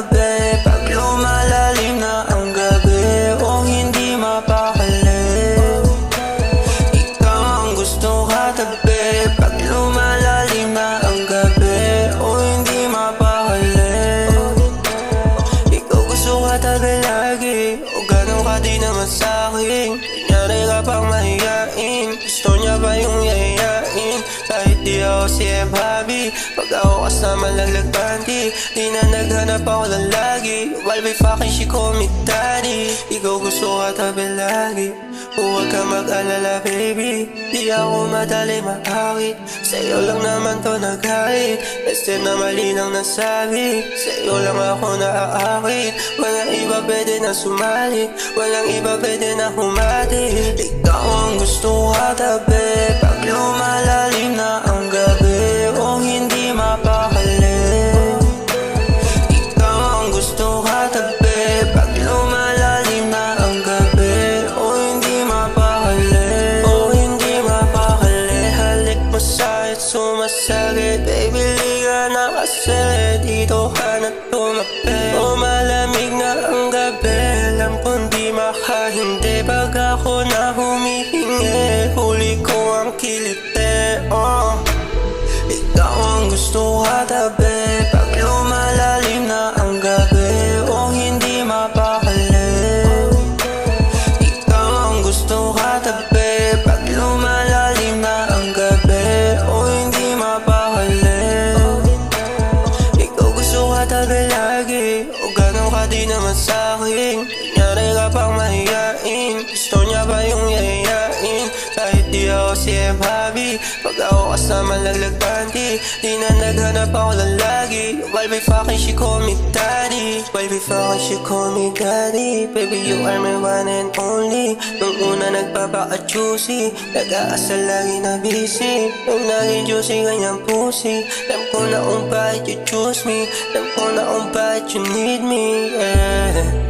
tabi Pag lumalalim na ang gabi O hindi mapakali. Ikaw ang gusto katabi Pag lumalalim na ang gabi O hindi mapakali. Ikaw gusto katabi lagi O ganun ka di naman sa'kin Kunyari ka pang mahihain Gusto niya ba yung ako si Bobby Pag ako kasama lalagban di Di na naghanap ako lang lagi. While we fucking she call me daddy Ikaw gusto ka tabi lagi. Huwag ka mag-alala baby Di ako madali maawit Sa'yo lang naman to naghalit Beste na mali nang nasabi. Sa'yo lang ako naaakit Walang iba pwede na sumali Walang iba pwede na humati. Ikaw ang gusto kasi Dito ka na tumabi. O malamig na ang gabi Alam kong di makahindi. Pag ako na humihingi Huli ko ang kilite oh. Ikaw ang gusto katabi. Pag lumalalim si Bobby Pag ako kasama lalagban di Di na naghanap ako lang lagi. While we fucking she call me daddy. While we fucking she call me daddy. Baby you are my one and only. Nung una nagpapaka-juicy Nag-aasal lagi na busy. Nung naging juicy kanyang pussy. Alam ko na kung bakit you choose me. Alam ko na kung bakit you need me yeah.